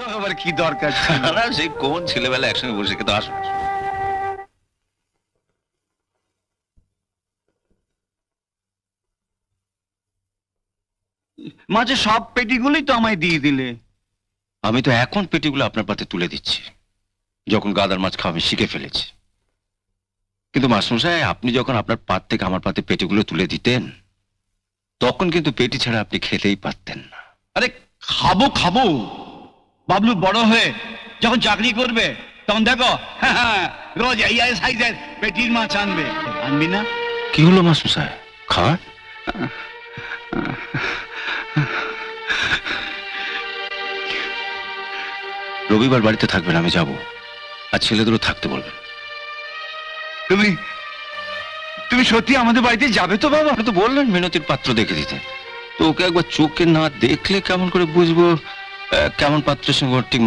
আবার কি দরকার ছিল? না সেই কোন ছেলেবেলা একসঙ্গে বসে কিন্তু আসুন মাঝে সব পেটিগুলি তো আমায় দিয়ে দিলে। আমি তো এখন পেটিগুলো আপনার পাতে তুলে দিচ্ছি যখন গাদার মাছ খাওয়া আমি শিখে ফেলেছি। কিন্তু মাসমশাই আপনি যখন আপনার পাত থেকে আমার পাতে পেটিগুলো তুলে দিতেন তখন কিন্তু পেটি ছাড়া আপনি খেতেই পারতেন না। আরে খাব খাব! বাবলু বড় হয়ে যখন চাকরি করবে তখন দেখো হ্যাঁ, রোজ এই এই সাইজের পেটির মাছ আনবে। আনবি না? কি হলো মাসমশাই খাওয়া রবিবার বাড়িতে থাকবেন আমি যাব। আর ছেলেদেরও থাকতে বলবেন। তুমি তুমি সত্যি আমাদের বাড়িতে যাবে তো বাবা? আপনি তো বললেন মিনতির পাত্র দেখে দিতে। তো ওকে একবার চোখে না দেখলে কেমন করে বুঝব? কেমন পাত্র সঙ্গে ঠিক